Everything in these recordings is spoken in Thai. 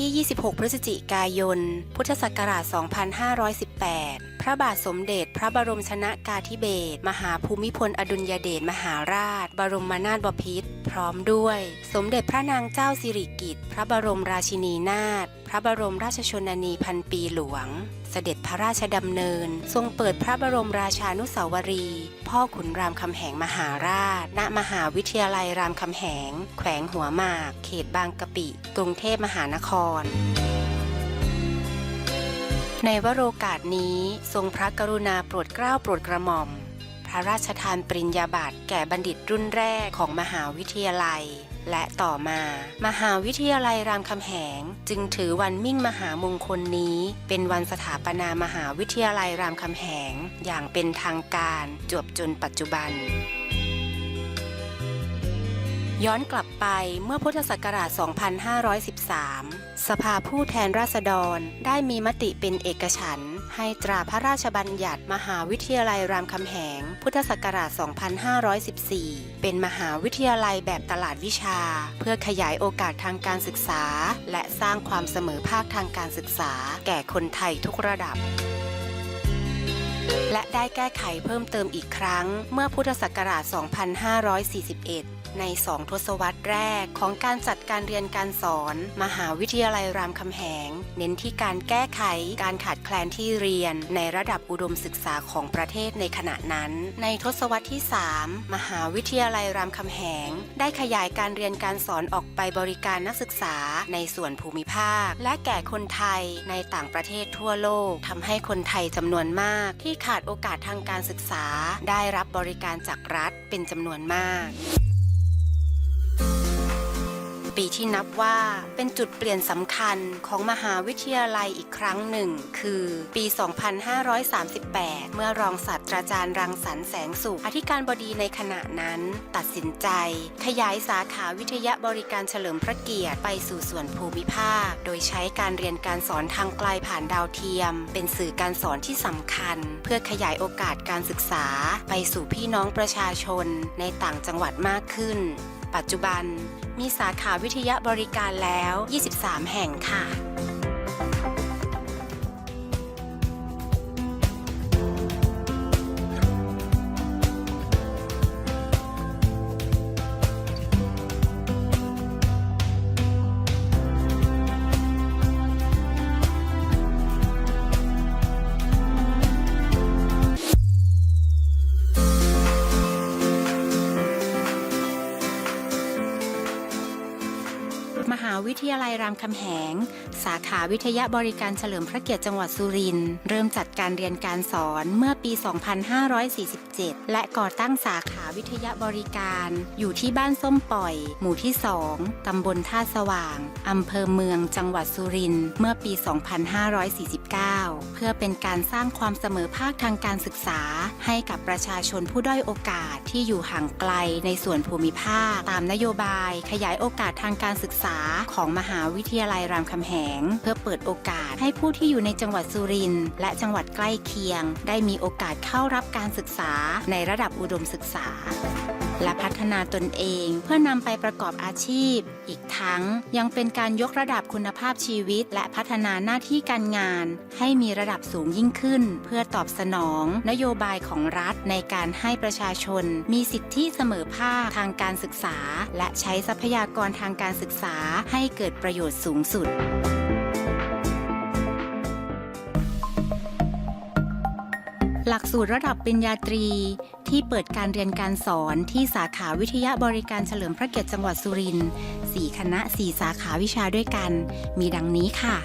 ที่ 26 พฤศจิกายน พุทธศักราช 2518 ระบาทสมเด็จ พระบรมชนากาธิเบศรมหาภูมิพลอดุลยเดชมหาราช บรมนาถบพิตรพร้อมด้วย สมเด็จพระนางเจ้าสิริกิติ์พระบรมราชินีนาถพระบรมราชชนนีพันปีหลวง เสด็จพระราชดำเนิน ทรงเปิดพระบรมราชานุสาวรี พ่อขุนรามคำแหงมหาราช ณมหาวิทยาลัยรามคำแหง แขวงหัวหมาก เขตบางกะปิ กรุงเทพมหานคร ในวโรกาสนี้ทรงพระกรุณาโปรดเกล้าโปรดกระหม่อม พระราชทานปริญญาบัตรแก่บัณฑิตรุ่นแรกของมหาวิทยาลัย และต่อมา มหาวิทยาลัยรามคำแหง จึงถือวันมิ่งมหามงคลนี้ เป็นวันสถาปนามหาวิทยาลัยรามคำแหง อย่างเป็นทางการจวบจนปัจจุบัน ย้อนกลับไปเมื่อพุทธศักราช 2513 สภาผู้แทนราษฎรได้มีมติเป็นเอกฉันท์ให้ตราพระราชบัญญัติมหาวิทยาลัยรามคำแหง พุทธศักราช 2514 เป็นมหาวิทยาลัยแบบตลาดวิชา เพื่อขยายโอกาสทางการศึกษา และสร้างความเสมอภาคทางการศึกษา แก่คนไทยทุกระดับและได้แก้ไขเพิ่มเติมอีกครั้งเมื่อพุทธศักราช 2541 ในสองทศวรรษแรกของการจัดการเรียนการสอน มหาวิทยาลัยรามคำแหง เน้นที่การแก้ไขการขาดแคลนที่เรียน ในระดับอุดมศึกษาของประเทศในขณะนั้น ในทศวรรษที่ 3 มหาวิทยาลัยรามคำแหง ได้ขยายการเรียนการสอนออกไปบริการนักศึกษาในส่วนภูมิภาค และแก่คนไทยในต่างประเทศทั่วโลกทำให้คนไทยจำนวนมาก ที่ขาดโอกาสทางการศึกษา ได้รับบริการจากรัฐเป็นจำนวนมาก ปีที่นับว่าเป็นจุดเปลี่ยนสำคัญของมหาวิทยาลัยอีกครั้งหนึ่ง คือปี 2538 เมื่อรองศาสตราจารย์รังสรรค์แสงสุขอธิการบดีในขณะนั้น ตัดสินใจ ขยายสาขาวิทยาบริการเฉลิมพระเกียรติไปสู่ส่วนภูมิภาค โดยใช้การเรียนการสอนทางไกลผ่านดาวเทียม เป็นสื่อการสอนที่สำคัญ เพื่อขยายโอกาสการศึกษา ไปสู่พี่น้องประชาชนในต่างจังหวัดมากขึ้น ปัจจุบัน มีสาขาวิทยาบริการแล้ว 23 แห่งค่ะ รามคำแหง สาขาวิทยาบริการเฉลิมพระเกียรติจังหวัดสุรินทร์เริ่มจัดการเรียนการสอนเมื่อปี 2547 และก่อตั้งสาขาวิทยาบริการ อยู่ที่บ้านส้มปล่อย หมู่ที่ 2 ตำบลท่าสว่างอำเภอเมืองจังหวัดสุรินทร์เมื่อปี 2549 เพื่อเป็นการสร้างความเสมอภาคทางการศึกษา ให้กับประชาชนผู้ด้อยโอกาสที่อยู่ห่างไกลในส่วนภูมิภาค ตามนโยบาย ขยายโอกาสทางการศึกษาของมหาวิทยาลัยรามคำแหงเพื่อเปิดโอกาสให้ผู้ที่อยู่ในจังหวัดสุรินทร์และจังหวัดใกล้เคียง ได้มีโอกาสเข้ารับการศึกษาในระดับอุดมศึกษา และพัฒนาตนเองเพื่อนำไปประกอบอาชีพ อีกทั้งยังเป็นการยกระดับคุณภาพชีวิต และพัฒนาหน้าที่การงาน ให้มีระดับสูงยิ่งขึ้น เพื่อตอบสนอง นโยบายของรัฐในการให้ประชาชน มีสิทธิเสมอภาคทางการศึกษา และใช้ทรัพยากรทางการศึกษาให้เกิดประโยชน์สูงสุด หลักสูตรระดับปริญญาตรี ที่เปิดการเรียนการสอนที่สาขาวิทยาบริการเฉลิมพระเกียรติจังหวัดสุรินทร์สี่คณะสี่สาขาวิชาด้วยกัน มีดังนี้ค่ะ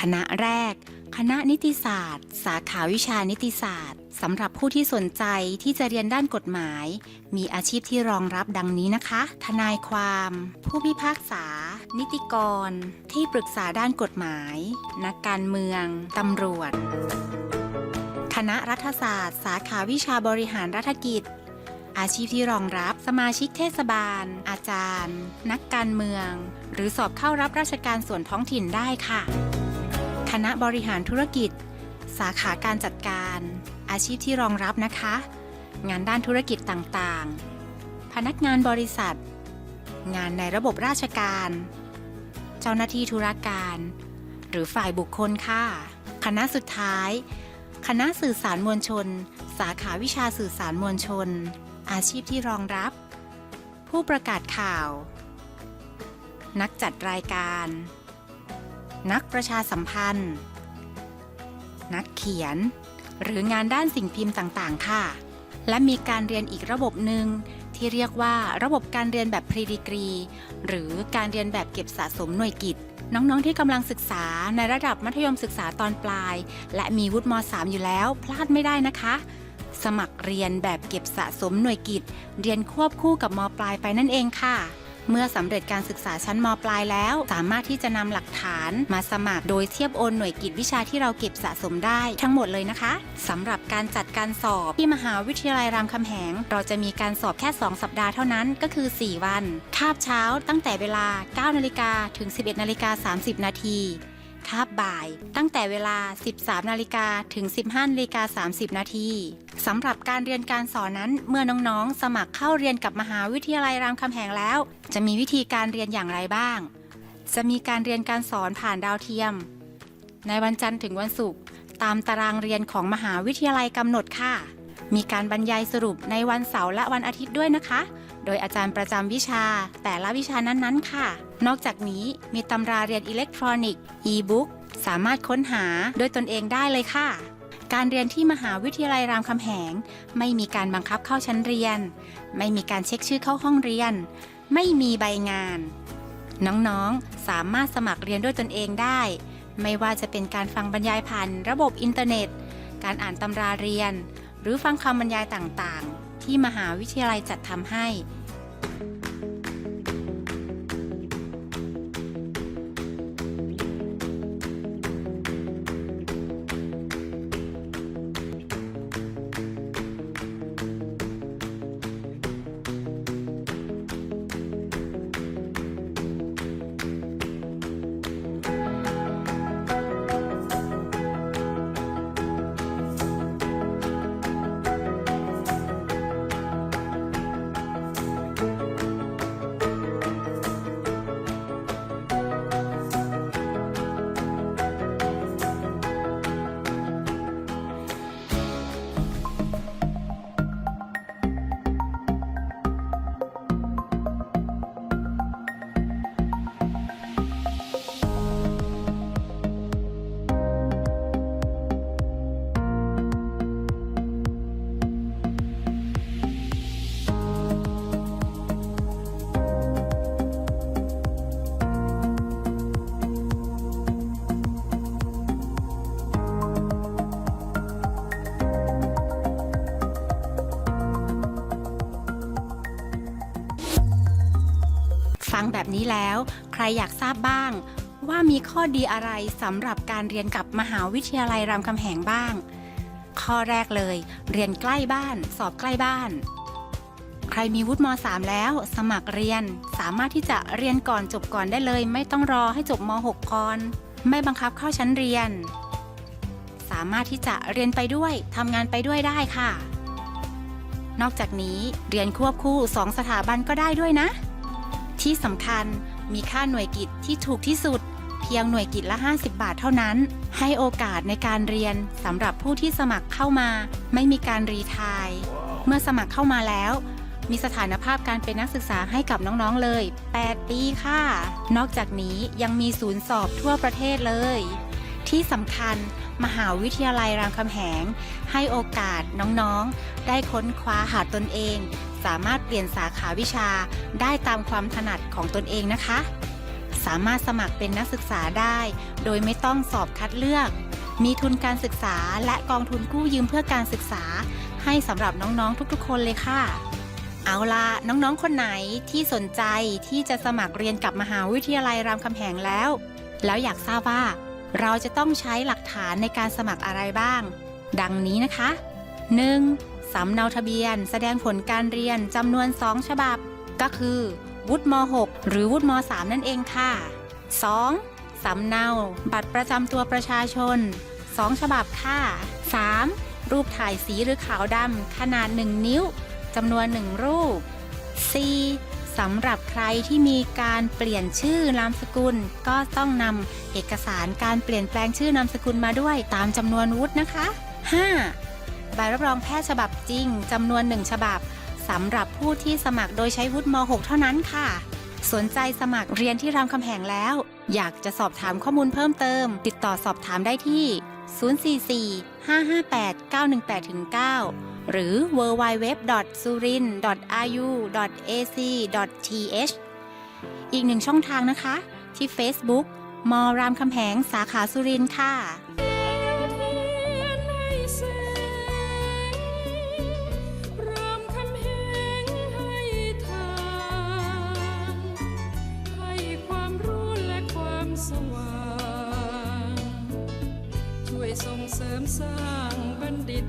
คณะแรก คณะนิติศาสตร์ สาขาวิชานิติศาสตร์สำหรับผู้ที่สนใจที่จะเรียนด้านกฎหมาย มีอาชีพที่รองรับดังนี้นะคะ ทนายความ ผู้พิพากษา นิติกร ที่ปรึกษาด้านกฎหมาย นักการเมือง ตำรวจ ณะรัฐศาสตร์ สาขาวิชาบริหารรัฐกิจ อาชีพที่รองรับสมาชิกเทศบาล อาจารย์ นักการเมือง หรือสอบเข้ารับราชการส่วนท้องถิ่นได้ค่ะ คณะบริหารธุรกิจ สาขาการจัดการ อาชีพที่รองรับนะคะ งานด้านธุรกิจต่างๆ พนักงานบริษัท งานในระบบราชการ เจ้าหน้าที่ธุรการ หรือฝ่ายบุคคลค่ะคณะสุดท้าย คณะสื่อสารมวลชน สาขาวิชาสื่อสารมวลชน อาชีพที่รองรับ ผู้ประกาศข่าว นักจัดรายการ นักประชาสัมพันธ์ นักเขียน หรืองานด้านสิ่งพิมพ์ต่างๆ ค่ะ และมีการเรียนอีกระบบหนึ่งที่เรียกว่าระบบการเรียนแบบพรีดีกรี หรือการเรียนแบบเก็บสะสมหน่วยกิต น้องๆที่กำลังศึกษาในระดับมัธยมศึกษาตอนปลาย และมีวุฒิม .3 อยู่แล้ว พลาดไม่ได้นะคะ สมัครเรียนแบบเก็บสะสมหน่วยกิตเรียนควบคู่กับมปลายไปนั่นเองค่ะ เมื่อสำเร็จการศึกษาชั้นมปลายแล้ว สามารถที่จะนำหลักฐานมาสมัคร โดยเทียบโอนหน่วยกิตวิชาที่เราเก็บสะสมได้ทั้งหมดเลยนะคะสำหรับการจัดการสอบที่มหาวิทยาลัยรามคำแหง เราจะมีการสอบแค่ 2 สัปดาห์เท่านั้นก็คือ 4 วัน คาบเช้าตั้งแต่เวลา 9 นาฬิกาถึง 11 นาฬิกา 30 นาที คาบบ่าย ตั้งแต่เวลา 13 นาฬิกาถึง 15นาฬิกา30 นาทีสำหรับการเรียนการสอนนั้นเมื่อน้องๆ สมัครเข้าเรียนกับมหาวิทยาลัยรามคำแหงแล้ว จะมีวิธีการเรียนอย่างไรบ้าง จะมีการเรียนการสอนผ่านดาวเทียม ในวันจันทร์ถึงวันศุกร์ตามตารางเรียนของมหาวิทยาลัยกำหนดค่ะ มีการบรรยายสรุปในวันเสาร์และวันอาทิตย์ด้วยนะคะ โดยอาจารย์ประจำวิชา แต่ละวิชานั้นๆ ค่ะ นอกจากนี้มีตำราเรียนอิเล็กทรอนิกส์ e-book สามารถค้นหาด้วยตนเองได้เลยค่ะ การเรียนที่มหาวิทยาลัยรามคำแหง ไม่มีการบังคับเข้าชั้นเรียน ไม่มีการเช็คชื่อเข้าห้องเรียน ไม่มีใบงาน น้องๆ สามารถสมัครเรียนด้วยตนเองได้ ไม่ว่าจะเป็นการฟังบรรยายผ่านระบบอินเทอร์เน็ต การอ่านตำราเรียน หรือฟังคำบรรยายต่างๆ ที่มหาวิทยาลัยจัดทำให้ ฟังแบบนี้แล้ว ใครอยากทราบบ้าง ว่ามีข้อดีอะไรสำหรับการเรียนกับมหาวิทยาลัยรามคำแหงบ้าง ข้อแรกเลย เรียนใกล้บ้าน สอบใกล้บ้าน ใครมีวุฒิม .3 แล้ว สมัครเรียนสามารถที่จะเรียนก่อนจบก่อนได้เลย ไม่ต้องรอให้จบม .6 ก่อนไม่บังคับเข้าชั้นเรียน สามารถที่จะเรียนไปด้วยทำงานไปด้วยได้ค่ะ นอกจากนี้เรียนควบคู่ 2 สถาบันก็ได้ด้วยนะ ที่สำคัญมีค่าหน่วยกิจที่ถูกที่สุด เพียงหน่วยกิจละ 50 บาทเท่านั้น ให้โอกาสในการเรียนสำหรับผู้ที่สมัครเข้ามา ไม่มีการรีทาย เมื่อสมัครเข้ามาแล้ว มีสถานภาพการเป็นนักศึกษาให้กับน้องๆเลย 8 ปีค่ะ นอกจากนี้ยังมีศูนย์สอบทั่วประเทศเลย ที่สำคัญมหาวิทยาลัยรามคำแหง ให้โอกาสน้องๆ ได้ค้นคว้าหาตนเอง สามารถเปลี่ยนสาขาวิชาได้ตามความถนัดของตนเองนะคะ สามารถสมัครเป็นนักศึกษาได้ โดยไม่ต้องสอบคัดเลือก มีทุนการศึกษาและกองทุนกู้ยืมเพื่อการศึกษา ให้สำหรับน้องๆทุกๆ คนเลยค่ะ เอาล่ะน้องๆคนไหนที่สนใจที่จะสมัครเรียนกับมหาวิทยาลัยรามคำแหงแล้ว แล้วอยากทราบว่าเราจะต้องใช้หลักฐานในการสมัครอะไรบ้าง ดังนี้นะคะ 1. สำเนาทะเบียน แสดงผลการเรียนจำนวน 2 ฉบับ ก็คือ วุฒิม .6 หรือวุฒิม .3 นั่นเองค่ะ 2. สำเนา บัตรประจำตัวประชาชน 2 ฉบับค่ะ 3. รูปถ่ายสีหรือขาวดำขนาด 1 นิ้วจำนวน 1 รูป 4. สสำหรับใครที่มีการเปลี่ยนชื่อนามสกุล ก็ต้องนำเอกสารการเปลี่ยนแปลงชื่อนามสกุลมาด้วยตามจำนวนวุฒินะคะ 5. ใบรับรองแพทย์ฉบับจริงจำนวน 1 ฉบับสำหรับผู้ที่สมัครโดยใช้วุฒิม .6 เท่านั้นค่ะ สนใจสมัครเรียนที่รามคำแหงแล้ว อยากจะสอบถามข้อมูลเพิ่มเติม ติดต่อสอบถามได้ที่ 044 558 918 9 หรือ www.surin.ru.ac.th อีกหนึ่งช่องทางนะคะ ที่ Facebook มรามคำแหงสาขาสุรินค่ะ สว่าง ช่วยส่งเสริมสร้างบัณฑิต